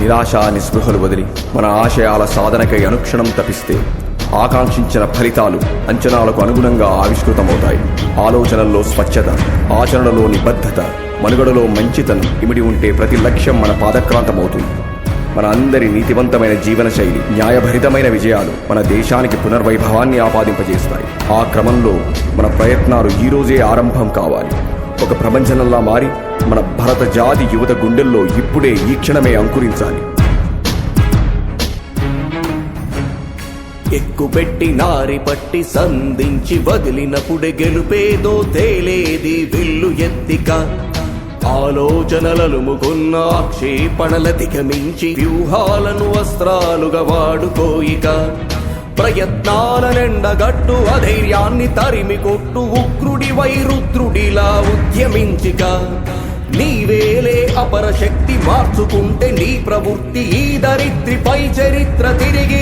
నిరాశ నిస్పృహలు వదిలి మన ఆశయాల సాధనకై అనుక్షణం తపిస్తే ఆకాంక్షించిన ఫలితాలు అంచనాలకు అనుగుణంగా ఆవిష్కృతమవుతాయి. ఆలోచనల్లో స్వచ్ఛత ఆచరణలో నిబద్ధత మనుగడలో మంచితనం ఇమిడి ఉంటే ప్రతి లక్ష్యం మన పాదక్రాంతమవుతుంది. మన అందరి నీతివంతమైన జీవనశైలి న్యాయభరితమైన విజయాలు మన దేశానికి పునర్వైభవాన్ని ఆపాదింపజేస్తాయి. ఆ క్రమంలో మన ప్రయత్నాలు ఈ రోజే ఆరంభం కావాలి. ఒక ప్రపంచంలా మారి మన భరత జాతి యువత గుండెల్లో ఇప్పుడే ఈ క్షణమే అంకురించాలి. ఎక్కుపెట్టి నారి పట్టి సంధించి వదిలినప్పుడే గెలుపేదో తేలేది విల్లు ఎత్తిక. ఆలోచనలలుముకున్న ఆక్షేపణల దిగమించి వ్యూహాలను వస్త్రాలుగా వాడుకోయిక. ప్రయత్నాల నిండగట్టు అధైర్యాన్ని తరిమి కొట్టు ఉగ్రుడి వైరుద్రుడిలా ఉద్యమించిక. నీవేలే అపర శక్తి మార్చుకుంటే నీ ప్రవృత్తి ఈ దరిద్రిపై చరిత్ర తిరిగి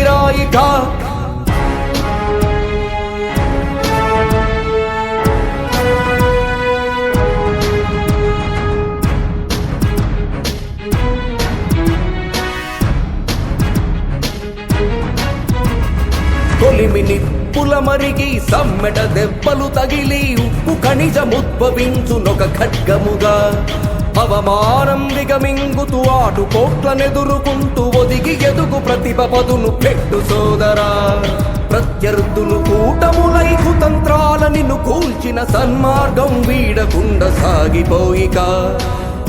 తొలిమి నిప్పుల మరిగి సమ్మెట దెబ్బలు తగిలి ఉప్పు ఖనిజముద్భవించునొక ఖడ్గముగా. అవమానం దిగమింగుతూ ఆటు కోట్లనెదురుకుంటూ ఒదిగి ఎదుగు ప్రతిభ పదును పెట్టు సోదరా. ప్రత్యర్థులు కూటములై కుతంత్రాల నిన్ను కూల్చిన సన్మార్గం వీడకుండా సాగిపోయిక.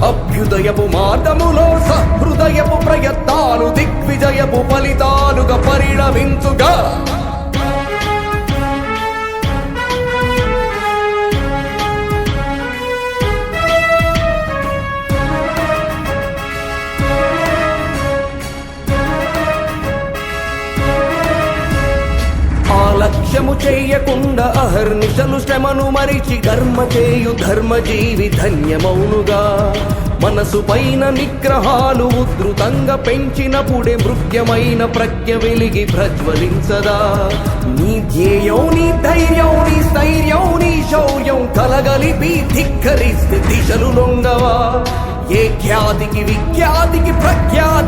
అభ్యుదయపు మార్గములో సహృదయపు ప్రయత్నాలు దిగ్విజయపు ఫలితాలుగా పరిణమించుగా. ఆ చేయకుండా అహర్నిశలు శ్రమను మరిచి కర్మ చేయు ధర్మజీవి ధన్యమౌనుగా. మనసు పైన నిగ్రహాలు ఉధృతంగా పెంచినప్పుడే మృగ్యమైన ప్రజ్ఞ వెలిగి ప్రజ్వలించదా. నీ ధ్యేయం నీ ధైర్యం నీ స్థైర్యం నీ శౌర్యం కలగలిపి ధిక్కరిస్తే దిశలు లొంగవా. ఏ ఖ్యాతికి విఖ్యాతికి ప్రఖ్యాతి